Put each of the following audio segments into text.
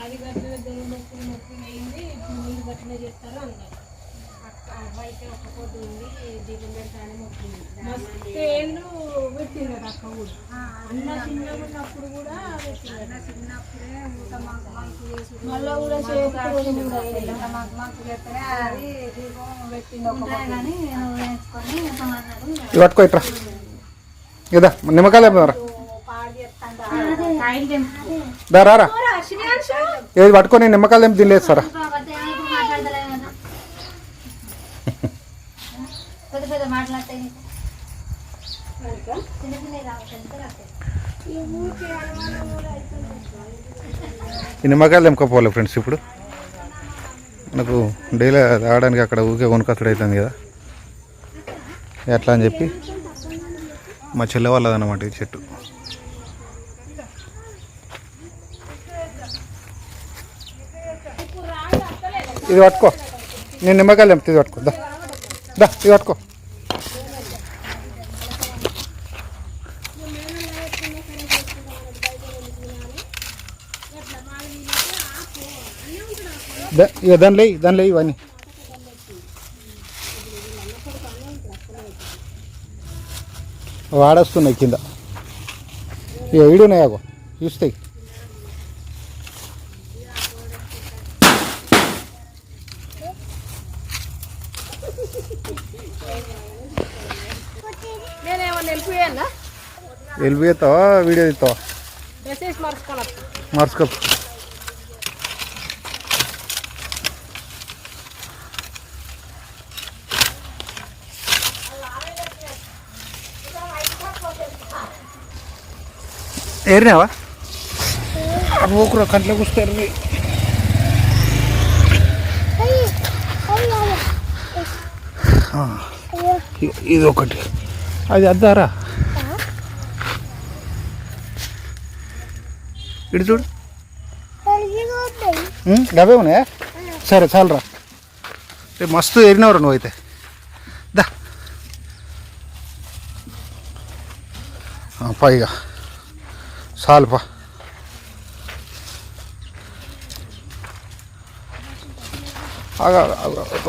అది గట్ల దగ్గర మొక్కులు మొక్కు అయింది నీళ్ళు గట్లనే చేస్తారు అన్నారు అబ్బాయికి ఒక పొద్దు ఉంది. దీపం పెడతానని మొక్కింది మస్తు ఏళ్ళు పెట్టింది కదా అక్క కూడా అన్న చిన్నగా ఉన్నప్పుడు కూడా పెట్టింది చిన్నప్పుడే ఊట మాకు మాకు చేసి మళ్ళా కూడా. మాకు మాకు చేస్తేనే అది దీపం పెట్టింది కానీ వేసుకొని ఇవి పట్టుకో ఇట్రా నిమ్మకాయలు పాడు చేస్తాను దా రారా ఏది పట్టుకొని నిమ్మకాయలు ఏమి తినలేదు సారా. ఈ నిమ్మకాయలు తెంపుకోపోవాలి ఫ్రెండ్స్ ఇప్పుడు. మనకు డైలీ తాగడానికి అక్కడ ఊకే కొనుకొచ్చుడు అవుతుంది కదా. ఎట్లా అని చెప్పి మా చెల్లె వాళ్ళదన్నమాట ఈ చెట్టు. ఇది పట్టుకో. నేను నిమ్మకాయలు తెంపుతా ఇది పట్టుకో. దా. దా ఇది పట్టుకో. ఇక దాని లే దానిలో ఇయ్యి ఇవన్నీ. వాడేస్తున్నాయి కింద. ఇక ఈడున్నాయి అగో చూస్తాయి. నేనేమన్నా వెళ్ళిపోయానా వెళ్ళిపోతావా వీడియో తీస్తావా? మెసేజ్ మర్చిపోవాలి మార్చుకో. ఏరినావా? ఓకురా కంట్లో కూస్తారు ఇది ఒకటి అది అద్దారా? ఇటు చూడు. డబ్బే ఉన్నాయా? సరే చాలరా. రేపు మస్తు ఎరినవరా నువ్వు అయితే? దా. పైగా. చాలుపా. ఆగా ఆగా, ఒక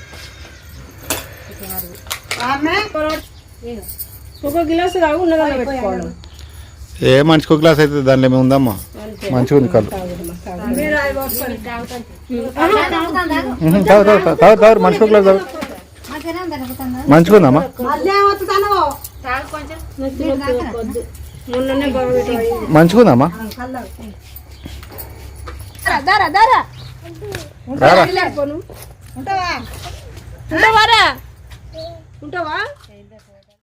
ఒక గిలాసు ఉన్నదాన్ని పెట్టుకోవాలి. ఏ మనిషికి ఒక గ్లాస్ అయితే దానిలో ఏమి ఉందమ్మా? మంచిగా ఉంది కళ్ళు. తాగు తాగు తాగు తాగు తాగు మనిషికి గ్లాస్ తాగు. మంచిగా ఉందమ్మా? మంచిగా ఉందమ్మా? రారా? ఉంటావా?